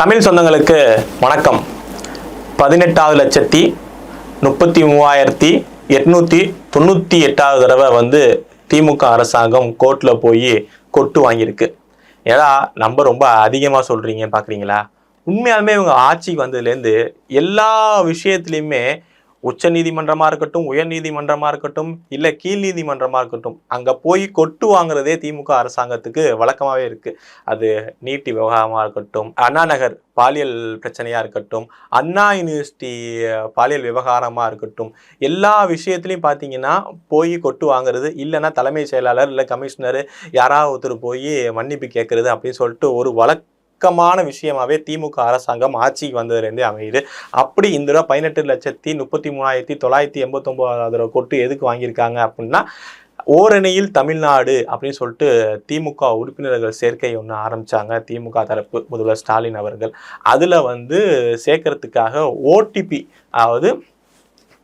தமிழ் சொந்தங்களுக்கு வணக்கம். பதினெட்டாவது லட்சத்தி முப்பத்தி மூவாயிரத்தி எட்நூற்றி தொண்ணூற்றி எட்டாவது தடவை வந்து திமுக அரசாங்கம் கோர்ட்டில் போய் கொட்டு வாங்கியிருக்கு. ஏன்னா நம்ம ரொம்ப அதிகமாக சொல்கிறீங்க பார்க்குறீங்களா உண்மையாலுமே இவங்க ஆட்சிக்கு வந்ததுலேருந்து எல்லா விஷயத்துலையுமே உச்ச நீதிமன்றமாக இருக்கட்டும் உயர் நீதிமன்றமாக இருக்கட்டும் இல்லை கீழ் நீதிமன்றமாக இருக்கட்டும் அங்கே போய் கொட்டு வாங்குறதே திமுக அரசாங்கத்துக்கு வழக்கமாகவே இருக்குது அது நீட்டி விவகாரமாக இருக்கட்டும் அண்ணா நகர் பாலியல் பிரச்சனையாக இருக்கட்டும் அண்ணா யூனிவர்சிட்டி பாலியல் விவகாரமாக இருக்கட்டும் எல்லா விஷயத்துலையும் பார்த்தீங்கன்னா போய் கொட்டு வாங்குறது இல்லைன்னா தலைமைச் செயலாளர் இல்லை கமிஷனர் யாராவது ஒருத்தர் போய் மன்னிப்பு கேட்குறது அப்படின்னு சொல்லிட்டு ஒரு வழக்கு வழக்கமான விஷயமாவே திமுக அரசாங்கம் ஆட்சிக்கு வந்ததுலேருந்தே அமையுது. அப்படி இந்த தடவை பதினெட்டு லட்சத்தி முப்பத்தி மூணாயிரத்தி தொள்ளாயிரத்தி எண்பத்தொம்போதாவது ரூபா கொட்டு எதுக்கு வாங்கியிருக்காங்க அப்படின்னா ஓரணியில் தமிழ்நாடு அப்படின்னு சொல்லிட்டு திமுக உறுப்பினர்கள் சேர்க்கை ஒன்று ஆரம்பித்தாங்க திமுக தரப்பு முதல்வர் ஸ்டாலின் அவர்கள். அதில் வந்து சேர்க்கறதுக்காக ஓடிபி அதாவது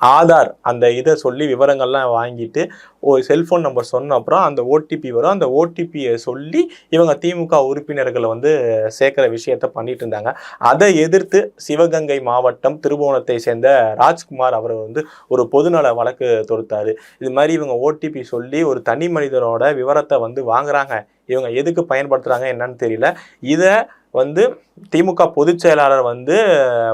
ஆதார் அந்த இதை சொல்லி விவரங்கள்லாம் வாங்கிட்டு ஒரு செல்ஃபோன் நம்பர் சொன்ன அப்புறம் அந்த ஓடிபி வரும். அந்த ஓடிபியை சொல்லி இவங்க திமுக உறுப்பினர்களை வந்து சேர்க்குற விஷயத்த பண்ணிட்டு இருந்தாங்க. அதை எதிர்த்து சிவகங்கை மாவட்டம் திருபுவனத்தை சேர்ந்த ராஜ்குமார் அவர் வந்து ஒரு பொதுநல வழக்கு தொடுத்தார். இது மாதிரி இவங்க ஓடிபி சொல்லி ஒரு தனி மனிதனோட விவரத்தை வந்து வாங்குறாங்க. இவங்க எதுக்கு பயன்படுத்துகிறாங்க என்னன்னு தெரியல. இதை வந்து திமுக பொதுச் செயலாளர் வந்து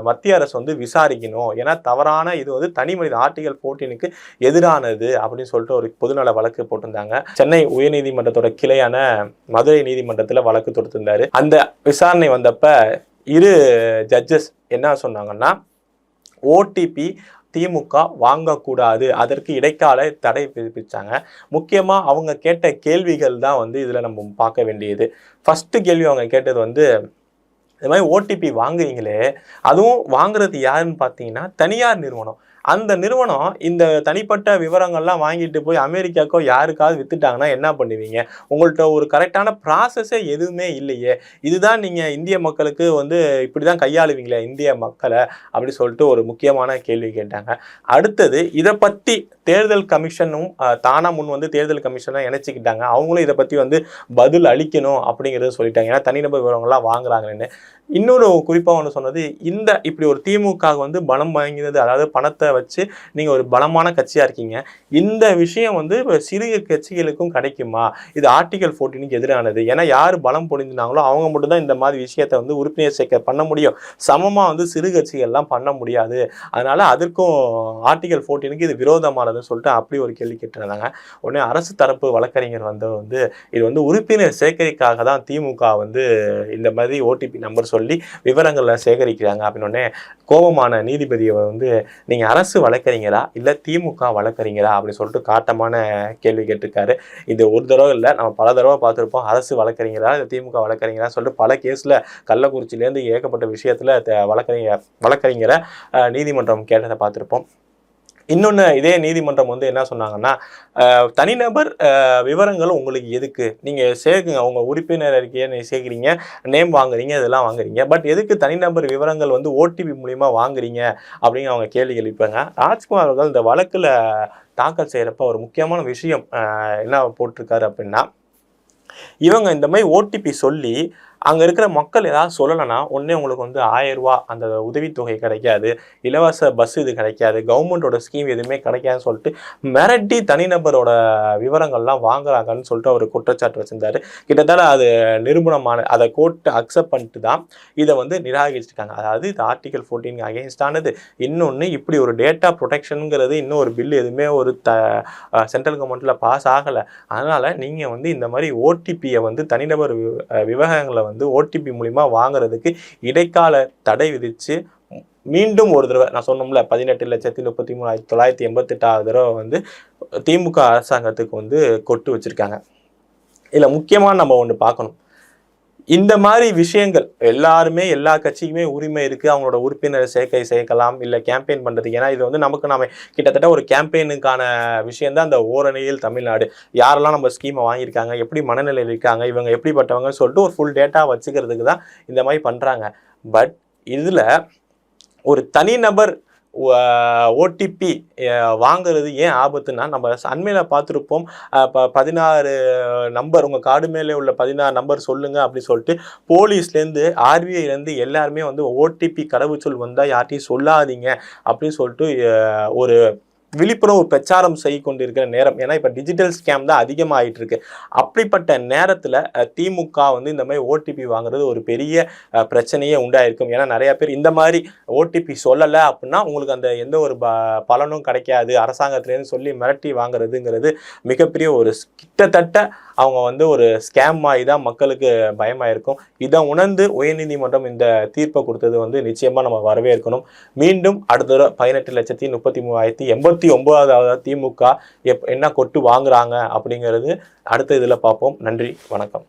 மத்திய அரசு வந்து விசாரிக்கணும். ஏன்னா தவறான இது வந்து தனி மனித ஆர்டிகல் ஃபோர்டீனுக்கு எதிரானது அப்படின்னு சொல்லிட்டு ஒரு பொதுநல வழக்கு போட்டிருந்தாங்க. சென்னை உயர்நீதிமன்றத்தோட கிளையான மதுரை நீதிமன்றத்தில் வழக்கு தொடுத்திருந்தாரு. அந்த விசாரணை வந்தப்ப இரு ஜட்ஜஸ் என்ன சொன்னாங்கன்னா ஓடிபி திமுக வாங்கக்கூடாது. அதற்கு இடைக்கால தடை விதிப்பிச்சாங்க. முக்கியமாக அவங்க கேட்ட கேள்விகள் தான் வந்து இதில் நம்ம பார்க்க வேண்டியது. ஃபஸ்ட்டு கேள்வி அவங்க கேட்டது வந்து இது மாதிரி ஓடிபி வாங்குறீங்களே அதுவும் வாங்குறது யாருன்னு பார்த்தீங்கன்னா தனியார் நிறுவனம். அந்த நிறுவனம் இந்த தனிப்பட்ட விவரங்கள்லாம் வாங்கிட்டு போய் அமெரிக்காக்கோ யாருக்காவது வித்துட்டாங்கன்னா என்ன பண்ணுவீங்க? உங்கள்கிட்ட ஒரு கரெக்டான ப்ராசஸே எதுவுமே இல்லையே. இதுதான் நீங்கள் இந்திய மக்களுக்கு வந்து இப்படி தான் கையாளுவீங்களே இந்திய மக்களை அப்படி சொல்லிட்டு ஒரு முக்கியமான கேள்வி கேட்டாங்க. அடுத்தது இதை பற்றி தேர்தல் கமிஷனும் தானா முன் வந்து தேர்தல் கமிஷனை இணைச்சிக்கிட்டாங்க. அவங்களும் இதை பற்றி வந்து பதில் அளிக்கணும் அப்படிங்கிறத சொல்லிட்டாங்க. ஏன்னா தனிநபர் விவரங்கள்லாம் வாங்குறாங்கன்னு. இன்னொரு குறிப்பாக ஒன்று சொன்னது இந்த இப்படி ஒரு திமுக வந்து பலம் வாங்கினது அதாவது பணத்தை வச்சு நீங்கள் ஒரு பலமான கட்சியாக இருக்கீங்க. இந்த விஷயம் வந்து இப்போ சிறிய கட்சிகளுக்கும் கிடைக்குமா? இது ஆர்டிகல் ஃபோர்டீனுக்கு எதிரானது. ஏன்னா யார் பலம் பொழிஞ்சினாங்களோ அவங்க மட்டும்தான் இந்த மாதிரி விஷயத்தை வந்து உறுப்பினர் சேர்க்க பண்ண முடியும். சமமாக வந்து சிறு கட்சிகள்லாம் பண்ண முடியாது. அதனால் அதற்கும் ஆர்டிகல் ஃபோர்டீனுக்கு இது விரோதமானது. விரோதமானதுன்னு சொல்லிட்டு அப்படி ஒரு கேள்வி கேட்டிருந்தாங்க. உடனே அரசு தரப்பு வழக்கறிஞர் வந்து வந்து இது வந்து உறுப்பினர் சேகரிக்காக தான் திமுக வந்து இந்த மாதிரி ஓடிபி நம்பர் சொல்லி விவரங்களை சேகரிக்கிறாங்க அப்படின்னோடனே கோபமான நீதிபதியை வந்து நீங்கள் அரசு வழக்கறிஞரா? இல்லை திமுக வழக்கறிஞரா? அப்படின்னு சொல்லிட்டு காட்டமான கேள்வி கேட்டிருக்காரு. இது ஒரு தடவை இல்லை நம்ம பல தடவை பார்த்துருப்போம். அரசு வழக்கறிஞரா? இல்லை திமுக வழக்கறிஞரா? சொல்லிட்டு பல கேஸில் கள்ளக்குறிச்சியிலேருந்து ஏகப்பட்ட விஷயத்தில் வழக்கறிஞர் வழக்கறிஞரை நீதிமன்றம் கேட்டதை பார்த்துருப்போம். இன்னொன்று இதே நீதிமன்றம் வந்து என்ன சொன்னாங்கன்னா தனிநபர் விவரங்கள் உங்களுக்கு எதுக்கு? நீங்கள் சேர்க்குங்க உங்கள் உறுப்பினர் அறிக்கையை நீங்கள் சேர்க்குறீங்க நேம் வாங்குறீங்க இதெல்லாம் வாங்குறீங்க. பட் எதுக்கு தனிநபர் விவரங்கள் வந்து ஓடிபி மூலிமா வாங்குறீங்க? அப்படின்னு அவங்க கேள்வி எழுப்பாங்க ராஜ்குமார் அவர்கள் இந்த வழக்கில் தாக்கல் செய்கிறப்ப ஒரு முக்கியமான விஷயம் என்ன போட்டிருக்காரு அப்படின்னா இவங்க இந்த மாதிரி ஓடிபி சொல்லி அங்கே இருக்கிற மக்கள் ஏதாவது சொல்லலைன்னா ஒன்றே உங்களுக்கு வந்து ஆயிரம் ரூபா அந்த உதவித்தொகை கிடைக்காது இலவச பஸ் இது கிடைக்காது கவர்மெண்ட்டோட ஸ்கீம் எதுவுமே கிடைக்காதுன்னு சொல்லிட்டு மிரட்டி தனிநபரோட விவரங்கள்லாம் வாங்குறாங்கன்னு சொல்லிட்டு அவர் குற்றச்சாட்டு வச்சிருந்தார். கிட்டத்தட்ட அது நிரூபணமான அதை கோர்ட்டு அக்செப்ட் பண்ணிட்டு தான் இதை வந்து நிராகரிச்சிருக்காங்க. அதாவது இது ஆர்டிகல் ஃபோர்டீன் அகேன்ஸ்டானது இன்னொன்று இப்படி ஒரு டேட்டா ப்ரொடெக்ஷனுங்கிறது இன்னும் ஒரு பில் எதுவுமே ஒரு த சென்ட்ரல் கவர்மெண்ட்டில் பாஸ் ஆகலை. அதனால் நீங்கள் வந்து இந்த மாதிரி ஓடிபியை வந்து தனிநபர் வி- விவகாரங்களை வந்து ஓடிபி மூலிமா வாங்குறதுக்கு இடைக்கால தடை விதித்து மீண்டும் ஒரு தடவை நான் சொன்னோம்ல பதினெட்டு லட்சத்தி முப்பத்தி மூணாயிரத்தி தொள்ளாயிரத்தி எண்பத்தெட்டாவது தடவை வந்து திமுக அரசாங்கத்துக்கு வந்து கொட்டு வச்சிருக்காங்க. இதில் முக்கியமாக நம்ம ஒன்று பார்க்கணும். இந்த மாதிரி விஷயங்கள் எல்லாருமே எல்லா கட்சிக்குமே உரிமை இருக்குது அவங்களோட உறுப்பினர் சேர்க்கை சேர்க்கலாம் இல்லை கேம்பெயின் பண்ணுறதுக்கு ஏன்னா இது வந்து நமக்கு நம்ம கிட்டத்தட்ட ஒரு கேம்பெயினுக்கான விஷயம் தான். அந்த ஓரணியில் தமிழ்நாடு. யாரெல்லாம் நம்ம ஸ்கீமை வாங்கியிருக்காங்க எப்படி மனநிலையில் இருக்காங்க இவங்க எப்படிப்பட்டவங்கன்னு சொல்லிட்டு ஒரு ஃபுல் டேட்டா வச்சுக்கிறதுக்கு தான் இந்த மாதிரி பண்ணுறாங்க பட் இதில் ஒரு தனிநபர் ஓடிபி வாங்குறது ஏன் ஆபத்துன்னா நம்ம அண்மையில் பார்த்துருப்போம் இப்போ பதினாறு நம்பர் உங்கள் கார்டு மேலே உள்ள பதினாறு நம்பர் சொல்லுங்கள் அப்படின்னு சொல்லிட்டு போலீஸ்லேருந்து ஆர்பிஐலேருந்து எல்லாருமே வந்து ஓடிபி கடவுச்சொல் வந்தால் யார்ட்டையும் சொல்லாதீங்க அப்படின்னு சொல்லிட்டு ஒரு விழிப்புணர்வு பிரச்சாரம் செய்து கொண்டிருக்கிற நேரம். ஏன்னா இப்போ டிஜிட்டல் ஸ்கேம் தான் அதிகமாகிட்டு இருக்கு அப்படிப்பட்ட நேரத்தில் திமுக வந்து இந்த மாதிரி ஓடிபி வாங்குறது ஒரு பெரிய பிரச்சனையே உண்டாயிருக்கும். ஏன்னா நிறைய பேர் இந்த மாதிரி ஓடிபி சொல்லலை அப்படின்னா உங்களுக்கு அந்த எந்த ஒரு ப பலனும் கிடைக்காது. அரசாங்கத்திலேருந்து சொல்லி மிரட்டி வாங்குறதுங்கிறது மிகப்பெரிய ஒரு கிட்டத்தட்ட அவங்க வந்து ஒரு ஸ்கேம் மாதிரி தான் மக்களுக்கு பயமாக இருக்கும் இதை உணர்ந்து உயர்நீதிமன்றம் இந்த தீர்ப்பை கொடுத்தது வந்து நிச்சயமாக நம்ம வரவேற்கணும். மீண்டும் அடுத்த பதினெட்டு லட்சத்தி முப்பத்தி மூவாயிரத்தி எண்பத்தி ஒன்பதாவது திமுக எப் என்ன கொட்டு வாங்குறாங்க அப்படிங்கிறது அடுத்த இதில் பார்ப்போம். நன்றி வணக்கம்.